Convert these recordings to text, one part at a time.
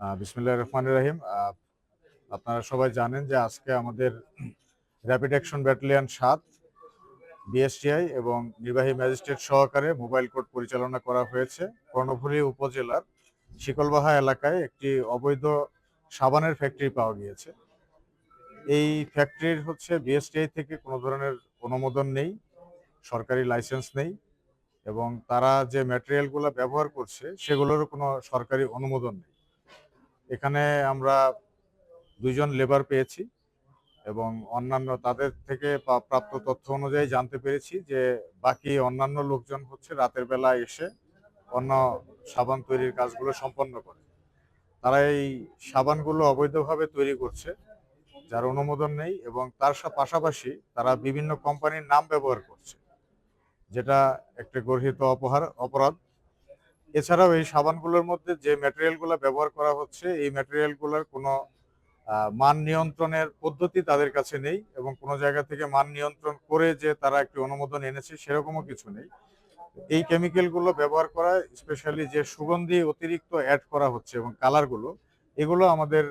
বিসমুল্লাহ রহমান রাহিম। আপনারা সবাই জানেন যে আজকে আমাদের র্যাপিড অ্যাকশন ব্যাটালিয়ন সাত বিএসটিআই এবং নির্বাহী ম্যাজিস্ট্রেট সহকারে মোবাইল কোর্ট পরিচালনা করা হয়েছে। কর্ণফুলী উপজেলার শিকলবাহা এলাকায় একটি অবৈধ সাবানের ফ্যাক্টরি পাওয়া গিয়েছে। এই ফ্যাক্টরির হচ্ছে বিএসটিআই থেকে কোনো ধরনের অনুমোদন নেই, সরকারি লাইসেন্স নেই এবং তারা যে ম্যাটেরিয়ালগুলো ব্যবহার করছে, সেগুলোরও কোনো সরকারি অনুমোদন নেই। এখানে আমরা দুইজন লেবার পেয়েছি এবং অন্যান্য তাদের থেকে প্রাপ্ত তথ্য অনুযায়ী জানতে পেরেছি যে বাকি অন্যান্য লোকজন হচ্ছে রাতের বেলা এসে অন্য সাবান তৈরির কাজগুলো সম্পন্ন করে। তারা এই সাবানগুলো অবৈধভাবে তৈরি করছে, যার অনুমোদন নেই এবং তার পাশাপাশি তারা বিভিন্ন কোম্পানির নাম ব্যবহার করছে, যেটা একটা গর্হিত অপহার অপরাধ। এছাড়াও এই সাবানগুলোর মধ্যে যে ম্যাটেরিয়ালগুলো ব্যবহার করা হচ্ছে, এই ম্যাটেরিয়ালগুলোর কোনো মান নিয়ন্ত্রণের পদ্ধতি তাদের কাছে নেই এবং কোনো জায়গা থেকে মান নিয়ন্ত্রণ করে যে তারা একটি অনুমোদন এনেছে সেরকমও কিছু নেই। এই কেমিক্যালগুলো ব্যবহার করা স্পেশালি যে সুগন্ধি অতিরিক্ত অ্যাড করা হচ্ছে এবং কালারগুলো এগুলো আমাদের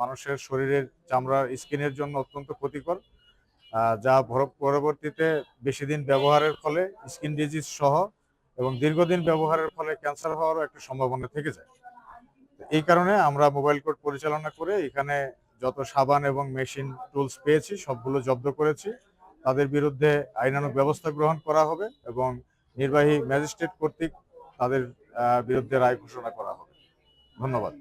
মানুষের শরীরের চামড়ার স্কিনের জন্য অত্যন্ত ক্ষতিকর। যা পরবর্তীতে বেশি দিন ব্যবহারের ফলে স্কিন ডিজিজ সহ এবং দীর্ঘদিন ব্যবহারের ফলে ক্যান্সার হওয়ারও একটা সম্ভাবনা থেকে যায়। এই কারণে আমরা মোবাইল কোর্ট পরিচালনা করে এখানে যত সাবান এবং মেশিন টুলস পেয়েছি, সবগুলো জব্দ করেছি। তাদের বিরুদ্ধে আইনানুক ব্যবস্থা গ্রহণ করা হবে এবং নির্বাহী ম্যাজিস্ট্রেট কর্তৃক তাদের বিরুদ্ধে রায় ঘোষণা করা হবে। ধন্যবাদ।